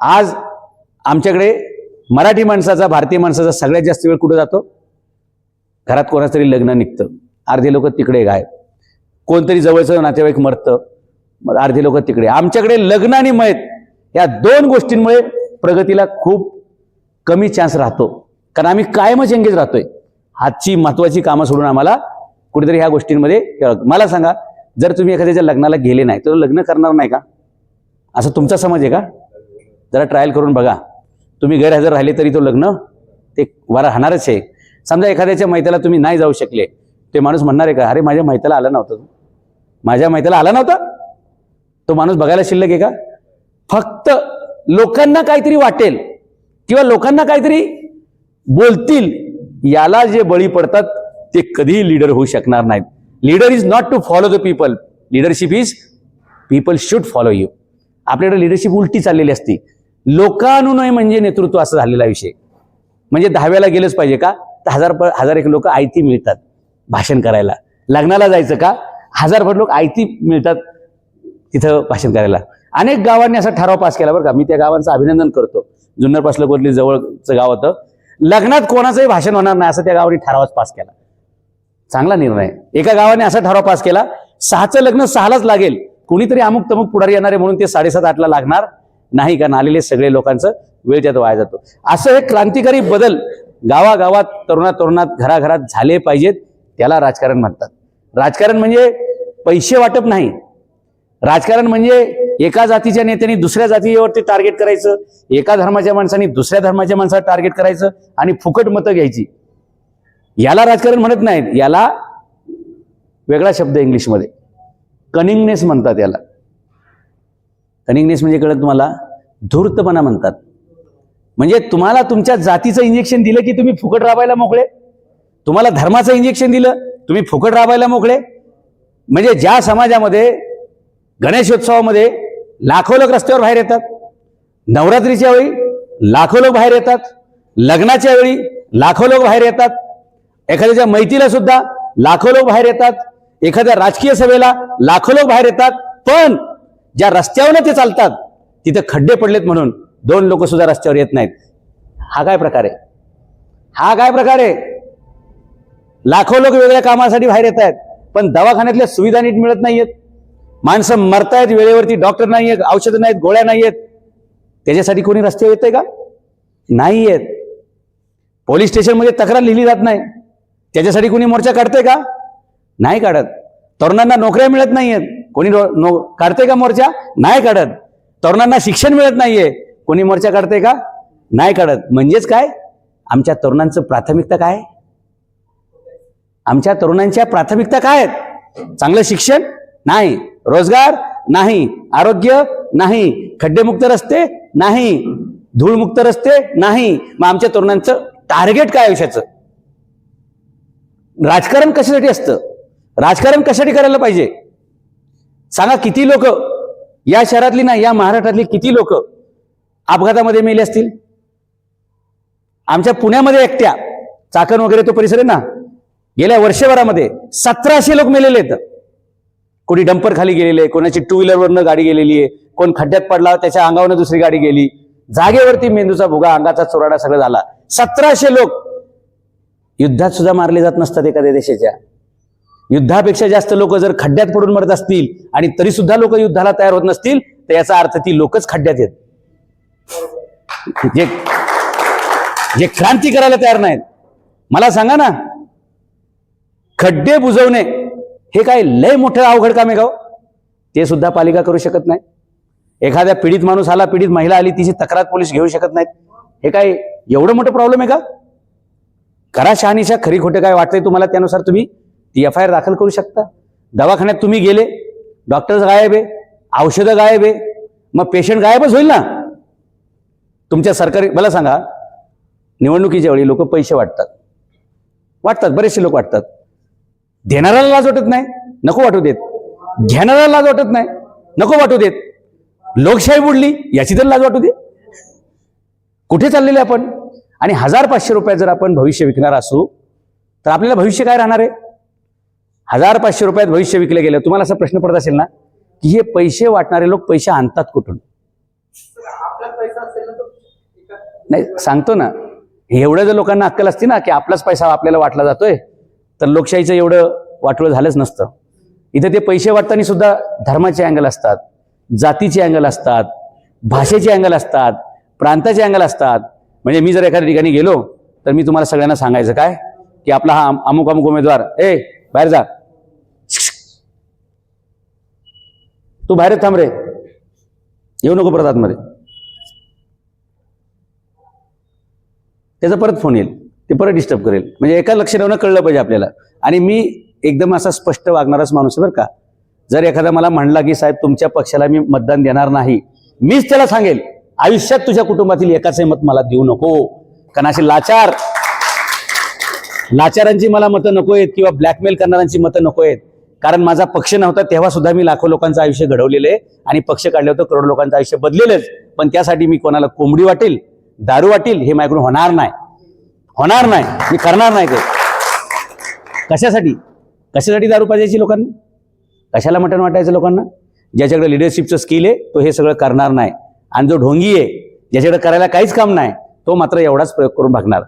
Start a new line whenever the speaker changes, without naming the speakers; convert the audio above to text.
आज आमच्याकडे मराठी माणसाचा भारतीय माणसाचा सगळ्यात जास्त वेळ कुठं जातो? घरात कोणाचं तरी लग्न निघतं. अर्धे लोक तिकडे गाय कोणतरी जवळचं नातेवाईक मरतं. मग अर्धे लोक तिकडे. आमच्याकडे लग्न आणि मयत या दोन गोष्टींमुळे प्रगतीला खूप कमी चान्स राहतो. कारण आम्ही कायमच एंगेज राहतोय. आजची महत्वाची कामं सोडून आम्हाला कुठेतरी ह्या गोष्टींमध्ये मला सांगा जर तुम्ही एखाद्याच्या लग्नाला गेले नाही तर लग्न करणार नाही का? असं तुमचा समज आहे का? जरा ट्रायल करून बघा. तुम्ही गैरहजर राहिले तरी तो लग्न ते वारा राहणारच आहे. समजा एखाद्याच्या मैत्याला तुम्ही नाही जाऊ शकले ते माणूस म्हणणार आहे का अरे माझ्या मैत्याला आला नव्हता माझ्या मैत्याला आला नव्हता? तो माणूस बघायला शिल्लक आहे का? फक्त लोकांना काहीतरी वाटेल किंवा लोकांना काहीतरी बोलतील याला जे बळी पडतात ते कधीही लीडर होऊ शकणार नाहीत. Leader is not to follow the people leadership is people should follow you आपल्याकडे लीडरशिप उलटी चाललेली असती. लोकानुनय म्हणजे नेतृत्व असं झालेला विषय. म्हणजे दहाव्याला गेलंच पाहिजे का? तर हजार प- हजार एक लोक आयती मिळतात भाषण करायला. लग्नाला जायचं का? हजारभर लोक आयती मिळतात तिथं भाषण करायला. अनेक गावांनी असा ठराव पास केला बरं का. मी त्या गावांचं अभिनंदन करतो. जुन्नर पासलं कोटली जवळचं गाव होतं. लग्नात कोणाचंही भाषण होणार नाही असं त्या गावाने ठरावच पास केला. चांगला निर्णय. एका गावाने असा ठराव पास केला सहाचं लग्न सहालाच लागेल. कुणीतरी अमुक तमुक पुढारी येणार आहे म्हणून ते साडेसात आठला लागणार. नाही कारण आलेले सगळे लोकांचं वेळ त्यात वाया जातो. असं हे क्रांतिकारी बदल गावागावात तरुणा तरुणात घराघरात झाले पाहिजेत त्याला राजकारण म्हणतात. राजकारण म्हणजे पैसे वाटप नाही. राजकारण म्हणजे एका जातीच्या नेत्यांनी दुसऱ्या जातीवरती टार्गेट करायचं एका धर्माच्या माणसांनी दुसऱ्या धर्माच्या माणसाला टार्गेट करायचं आणि फुकट मतं घ्यायची. याला राजकारण म्हणत नाहीत याला वेगळा शब्द इंग्लिशमध्ये. कनिंगनेस म्हणतात याला. कनिंगनेस म्हणजे कळत तुम्हाला? धूर्तपणा म्हणतात. म्हणजे तुम्हाला तुमच्या जातीचं इंजेक्शन दिलं की तुम्ही फुकट राबायला मोकळे? तुम्हाला धर्माचं इंजेक्शन दिलं तुम्ही फुकट राबायला मोकळे? म्हणजे ज्या समाजामध्ये गणेशोत्सवामध्ये लाखो लोक रस्त्यावर बाहेर येतात. नवरात्रीच्या वेळी लाखो लोक बाहेर येतात. लग्नाच्या वेळी लाखो लोक बाहेर येतात. एखाद्याच्या मैतीला सुद्धा लाखो लोक बाहेर येतात. एखाद्या राजकीय सभेला लाखो लोक बाहेर येतात. पण ज्या रस्त्यावर ते चालतात तिथे खड्डे पडलेत म्हणून दोन लोक सुद्धा रस्त्यावर येत नाहीत. हा काय प्रकार आहे? हा काय प्रकार आहे? लाखो लोक वेगळ्या कामासाठी बाहेर येत आहेत पण दवाखान्यातल्या सुविधा नीट मिळत नाहीयेत. माणसं मरतायत वेळेवरती डॉक्टर नाही आहेत औषधं नाहीत गोळ्या नाही आहेत त्याच्यासाठी कोणी रस्त्यावर आहे का? नाही आहेत पोलीस स्टेशनमध्ये तक्रार लिहिली जात नाही. त्याच्यासाठी कोणी मोर्चा काढतंय का? नाही काढत. तरुणांना नोकऱ्या मिळत नाही आहेत कोणी नो काढते का मोर्चा? नाही काढत. तरुणांना शिक्षण मिळत नाहीये. कोणी मोर्चा काढते का? नाही काढत. म्हणजेच काय? आमच्या तरुणांचं प्राथमिकता काय? आमच्या तरुणांच्या प्राथमिकता काय आहेत? चांगलं शिक्षण? नाही. रोजगार? नाही. आरोग्य? नाही. खड्डेमुक्त रस्ते? नाही. धूळमुक्त रस्ते? नाही. मग आमच्या तरुणांचं टार्गेट काय आयुष्याचं? राजकारण कशासाठी असतं? राजकारण कशासाठी करायला पाहिजे? सांगा किती लोक? या शहरातली ना या महाराष्ट्रातली किती लोक अपघातामध्ये मेले असतील? आमच्या पुण्यामध्ये एकट्या चाकण वगैरे तो परिसर आहे ना? गेल्या वर्षभरामध्ये सतराशे लोक मेलेले आहेत. कोणी डंपर खाली गेलेले कोणाची टू व्हीलरवरनं गाडी गेलेली आहे कोण खड्ड्यात पडला त्याच्या अंगावरनं दुसरी गाडी गेली. जागेवरती मेंदूचा भुगा अंगाचा चोराडा सगळं झाला. सतराशे लोक युद्धात सुद्धा मारले जात नसतात एखाद्या देशाच्या. युद्धापेक्षा जास्त लोक जर खड्ड्यात पडून मरत असतील आणि तरी सुद्धा लोक युद्धाला तयार होत नसतील तर याचा अर्थ ती लोकच खड्ड्यात येत जे जे क्रांती करायला तयार नाहीत. मला सांगा ना खड्डे बुजवणे हे काय लय मोठं अवघड काम आहे गाव हो? ते सुद्धा पालिका करू शकत नाही. एखाद्या पीडित माणूस आला पीडित महिला आली तिची तक्रार पोलीस घेऊ शकत नाहीत. हे काय एवढं मोठं प्रॉब्लेम आहे का? करा शहानिशा खरी खोटे काय वाटतंय तुम्हाला? त्यानुसार तुम्ही ती एफ आय आर दाखल करू शकता. दवाखान्यात तुम्ही गेले डॉक्टर गायब आहे औषधं गायब आहे मग पेशंट गायबच होईल ना? तुमच्या सरकारी मला सांगा निवडणुकीच्या वेळी लोक पैसे वाटतात. वाटतात बरेचसे लोक वाटतात. देणाऱ्याला लाज वाटत नाही नको वाटू देत. घेणाऱ्याला लाज वाटत नाही नको वाटू देत. लोकशाही बुडली याची तर लाज वाटू दे. कुठे चाललेले आपण? आणि हजार पाचशे रुपयात जर आपण भविष्य विकणार असू तर आपल्याला भविष्य काय राहणार आहे? हजार पाचशे रुपयात भविष्य विकले गेलं. तुम्हाला असा प्रश्न पडत असेल ना की हे पैसे वाटणारे लोक पैसे आणतात कुठून? नाही सांगतो ना. एवढं जर लोकांना अक्कल असती ना की आपलाच पैसा आपल्याला वाटला जातोय तर लोकशाहीचं एवढं वाटोळं झालंच नसतं. इथे ते पैसे वाटताना सुद्धा धर्माचे अँगल असतात जातीचे अँगल असतात भाषेचे अँगल असतात प्रांताचे अँगल असतात. म्हणजे मी जर एखाद्या ठिकाणी गेलो तर मी तुम्हाला सगळ्यांना सांगायचं काय की आपला हा अमुक अमुक उमेदवार ए बाहेर जा. तू बाहेरच थांब रे. येऊ नको परत आतमध्ये. त्याचा परत फोन येईल. ते परत डिस्टर्ब करेल. म्हणजे एका लक्ष ठेवणं कळलं पाहिजे आपल्याला. आणि मी एकदम असा स्पष्ट वागणाराच माणूस आहे बरं का. जर एखादा मला म्हणला की साहेब तुमच्या पक्षाला मी मतदान देणार नाही. मीच त्याला सांगेल. आयुष्यात तुझ्या कुटुंबातील एकाचे मत मला देऊ नको. कारण असे लाचार लाचारांची मला मतं नको आहेत किंवा ब्लॅकमेल करणाऱ्यांची मतं नको आहेत कारण माझा पक्ष नव्हता तेव्हा सुद्धा मी लाखो लोकांचं आयुष्य घडवलेलं आहे आणि पक्ष काढलं होतं करोड लोकांचं आयुष्य बदलेलंच. पण त्यासाठी मी कोणाला कोंबडी वाटेल दारू वाटेल हे माझ्याकडून होणार नाही. होणार नाही. मी करणार नाही ते. कशासाठी? कशासाठी दारू पाजायची लोकांना? कशाला मटण वाटायचं लोकांना? ज्याच्याकडे लिडरशिपचं स्किल आहे तो हे सगळं करणार नाही. आणि जो ढोंगी आहे ज्याच्याकडे करायला काहीच काम नाही तो मात्र एवढाच प्रयोग करून भागणार.